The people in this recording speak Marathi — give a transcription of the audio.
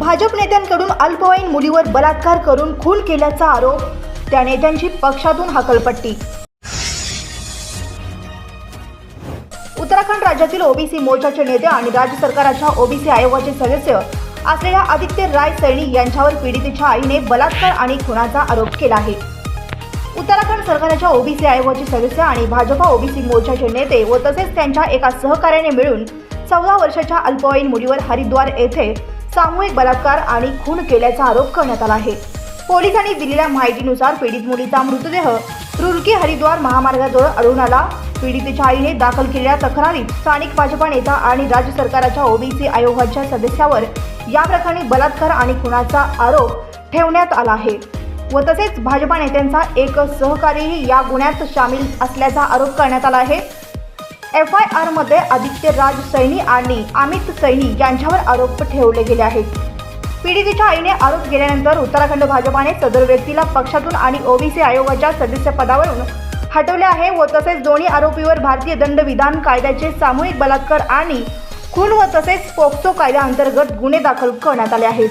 भाजप नेत्यांकडून अल्पवयीन मुलीवर बलात्कार करून खून केल्याचा आरोप त्या नेत्यांची पक्षातून हकलपट्टी. उत्तराखंड राज्यातील ओबीसी मोर्चाचे नेते आणि राज्य सरकाराच्या ओबीसी आयोगाचे सदस्य असलेल्या आदित्य राय सैनी यांच्यावर पीडितेच्या आईने बलात्कार आणि खुनाचा आरोप केला आहे. उत्तराखंड सरकारच्या ओबीसी आयोगाचे सदस्य आणि भाजपा ओबीसी मोर्चाचे नेते व तसेच त्यांच्या एका सहकार्याने मिळून चौदा वर्षाच्या अल्पवयीन मुलीवर हरिद्वार येथे सामूहिक बलात्कार आणि खून केल्याचा आरोप करण्यात आला आहे. पोलिसांनी दिलेल्या माहितीनुसार पीडित मुलीचा मृतदेह रुरकी हरिद्वार महामार्गाजवळ आढळून आला. पीडितेच्या आईने दाखल केलेल्या तक्रारीत स्थानिक भाजपा नेता आणि राज्य सरकारच्या ओबीसी आयोगाच्या सदस्यावर या प्रकरणी बलात्कार आणि खुनाचा आरोप ठेवण्यात आला आहे. व तसेच भाजपा नेत्यांचा एक सहकारीही या गुन्ह्यात सामील असल्याचा आरोप करण्यात आला आहे. एफ आय आरमध्ये आदित्य राज सैनी आणि अमित सैनी यांच्यावर आरोप ठेवले गेले आहेत. पीडितेच्या आईने आरोप केल्यानंतर उत्तराखंड भाजपाने सदर व्यक्तीला पक्षातून आणि ओबीसी आयोगाच्या सदस्यपदावरून हटवले आहे व तसेच दोन्ही आरोपीवर भारतीय दंड विधान कायद्याचे सामूहिक बलात्कार आणि खून व तसेच पोक्सो कायद्याअंतर्गत गुन्हे दाखल करण्यात आले आहेत.